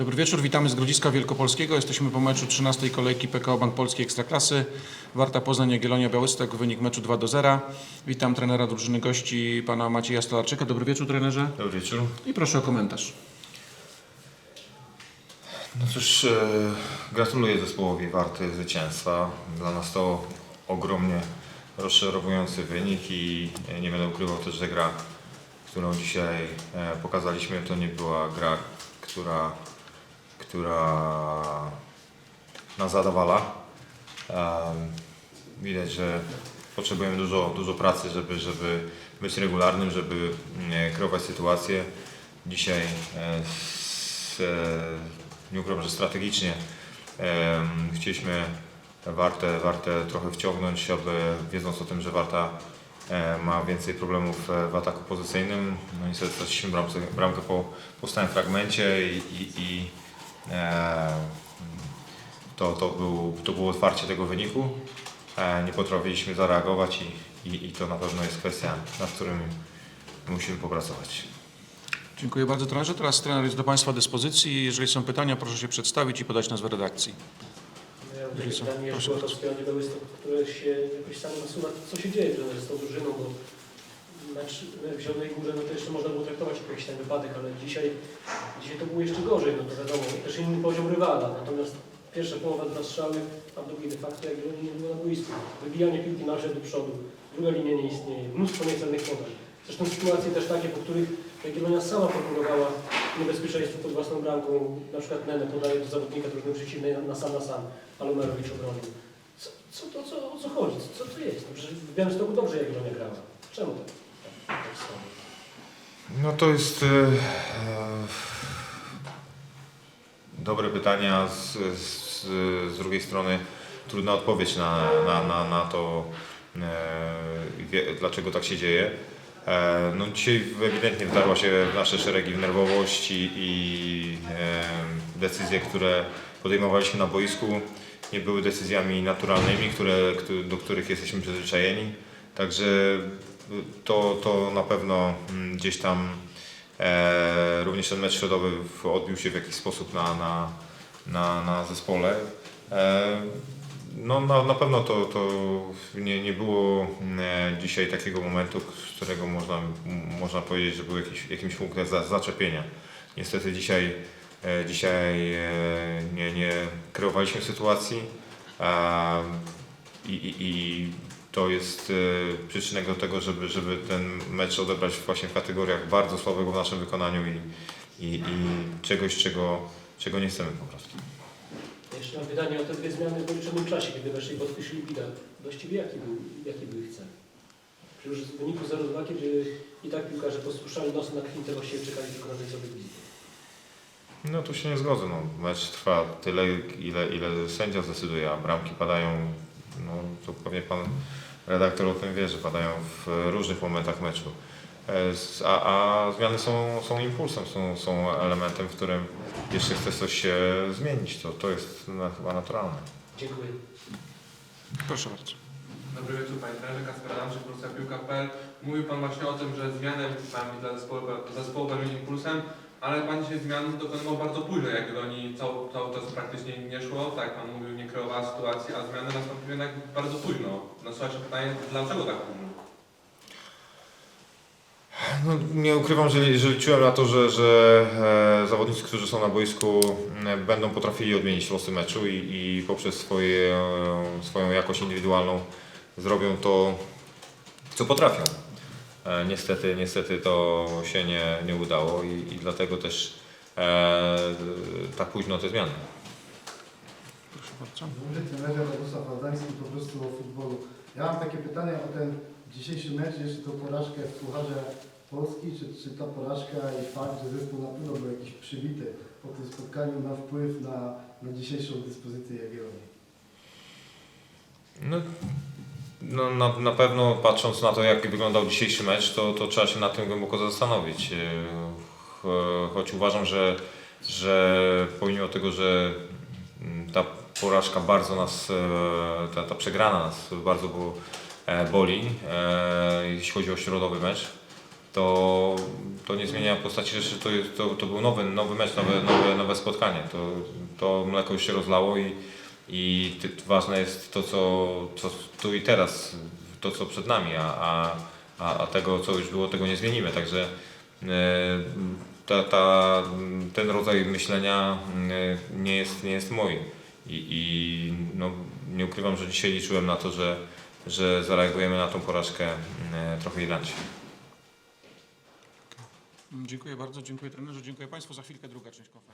Dobry wieczór, witamy z Grodziska Wielkopolskiego. Jesteśmy po meczu 13 kolejki PKO Bank Polski Ekstraklasy. Warta Poznań Jagiellonia Białystok, wynik meczu 2 do 0. Witam trenera drużyny gości, pana Macieja Stolarczyka. Dobry wieczór trenerze Dobry wieczór. i proszę o komentarz. No cóż, e, gratuluję zespołowi Warty zwycięstwa. Dla nas to ogromnie rozczarowujący wynik i e, nie będę ukrywał też, że gra, którą dzisiaj e, pokazaliśmy, to nie była gra, która, która nas zadowala. Widać, że potrzebujemy dużo, dużo pracy, żeby, żeby być regularnym, żeby mm, kreować sytuację. Dzisiaj e, e, nie ukrywam, że strategicznie chcieliśmy Wartę, Wartę trochę wciągnąć, aby wiedząc o tym, że Warta e, ma więcej problemów w ataku pozycyjnym. No niestety straciliśmy bramkę, bramkę po, po stałym fragmencie i, i, i to, to, był, to było otwarcie tego wyniku. E, nie potrafiliśmy zareagować i, i, i to na pewno jest kwestia, nad którym musimy popracować. Dziękuję bardzo trenerze. Teraz trener jest do Państwa dyspozycji. Jeżeli są pytania, proszę się przedstawić i podać nazwę redakcji. Ja mam takie Jeżeli są- pytanie proszę jeszcze o to które się jakoś samo nasuwa. Co się dzieje z tą drużyną, bo mecz w Zielonej Górze, no to jeszcze można było traktować jako jakiś ten wypadek, ale dzisiaj, dzisiaj to było jeszcze gorzej, no to wiadomo, też inny poziom rywala. Natomiast pierwsza połowa dwa strzały, a w drugiej de facto jak nie było na boisku. Wybijanie piłki nasze do przodu, druga linia nie istnieje, mnóstwo niecelnych podań. Zresztą sytuacje też takie, po których Jagiellonia sama prokurowała niebezpieczeństwo pod własną bramką, na przykład Nenę podaje do zawodnika drużyny przeciwnej na, na sam na sam, a Lumerowicz obronił. Co, co, to, co, o co chodzi? Co to jest? No przecież w Białymstoku dobrze Jagiellonia grała. Czemu tak? No to jest e, e, dobre pytanie, a z, z, z drugiej strony trudna odpowiedź na, na, na, na to, e, wie, dlaczego tak się dzieje. E, no dzisiaj ewidentnie wdarła się w nasze szeregi nerwowość i, i e, decyzje, które podejmowaliśmy na boisku nie były decyzjami naturalnymi, które, któ- do których jesteśmy przyzwyczajeni. Także to, to na pewno mm, gdzieś tam e, również ten mecz środowy odbił się w jakiś sposób na, na, na, na zespole. E, no na, na pewno to, to nie, nie było e, dzisiaj takiego momentu, z którego można, można powiedzieć, że był jakiś, jakimś punktem za, zaczepienia. Niestety dzisiaj, e, dzisiaj e, nie, nie kreowaliśmy sytuacji i, i, i to jest e, przyczynek do tego, żeby, żeby ten mecz odebrać właśnie w kategoriach bardzo słabego w naszym wykonaniu i, i, i czegoś, czego, czego nie chcemy po prostu. Jeszcze mam pytanie o te dwie zmiany w policzonym czasie, kiedy weszli podpisz Lipida. Właściwie jaki był, jaki był ich cel? Czy już w wyniku 0-2, kiedy i tak piłkarze posłuszali nosy na kwintę, właściwie czekali tylko na sobie wizyty. No tu się nie zgodzę. No. Mecz trwa tyle, ile, ile sędzia zdecyduje, a bramki padają, no to pewnie pan redaktor o tym wie, że padają w różnych momentach meczu. E, A, a zmiany są, są impulsem, są, są elementem, w którym jeszcze chce coś się zmienić. To, to jest na, chyba naturalne. Dziękuję. Proszę bardzo. Dobry wieczór Panie Trenerze, Kasper Adamczyk, Polska Piłka.pl. Mówił Pan właśnie o tym, że zmiany mają być dla zespołu, dla zespołu pewnym impulsem, ale Pan dzisiaj zmian dokonywał bardzo późno, jak oni cały, cały czas praktycznie nie szło. Tak, Pan mówił, nie kreowała sytuacji, a zmiany nastąpiły jednak bardzo późno. Nasuwa się pytanie, dlaczego tak późno? No, nie ukrywam, że, że liczyłem na to, że, że e, zawodnicy, którzy są na boisku e, będą potrafili odmienić losy meczu i, i poprzez swoje, e, swoją jakość indywidualną zrobią to, co potrafią. E, niestety, niestety to się nie, nie udało i, i dlatego też e, tak późno te zmiany. Proszę bardzo. Mówię trenerze Radosław Wałdański po prostu o futbolu. Ja mam takie pytanie o ten dzisiejszy mecz, jeszcze tą porażkę w Pucharze Polski, czy, czy ta porażka i fakt, że zespół na pewno był jakiś przybity po tym spotkaniu ma wpływ na, na dzisiejszą dyspozycję Jagiellonii? No, no na, na pewno patrząc na to, jak wyglądał dzisiejszy mecz, to, to trzeba się nad tym głęboko zastanowić. E, cho- Choć uważam, że, że pomimo tego, że mm, ta porażka bardzo nas, e, ta, ta przegrana nas bardzo było, e, boli, jeśli chodzi o środowy mecz, to, to nie zmienia postaci rzeczy, to, to, to był nowy, nowy mecz, nowe, nowe, nowe spotkanie. To, to mleko już się rozlało i, i ważne jest to, co, co tu i teraz, to co przed nami, a, a, a, a tego, co już było, tego nie zmienimy. Także e, ta, ta, ten rodzaj myślenia e, nie jest, nie jest mój. I, i no, nie ukrywam, że dzisiaj liczyłem na to, że, że zareagujemy na tą porażkę e, trochę inaczej. Dziękuję bardzo, dziękuję trenerze, dziękuję Państwu. Za chwilkę druga część konferencji.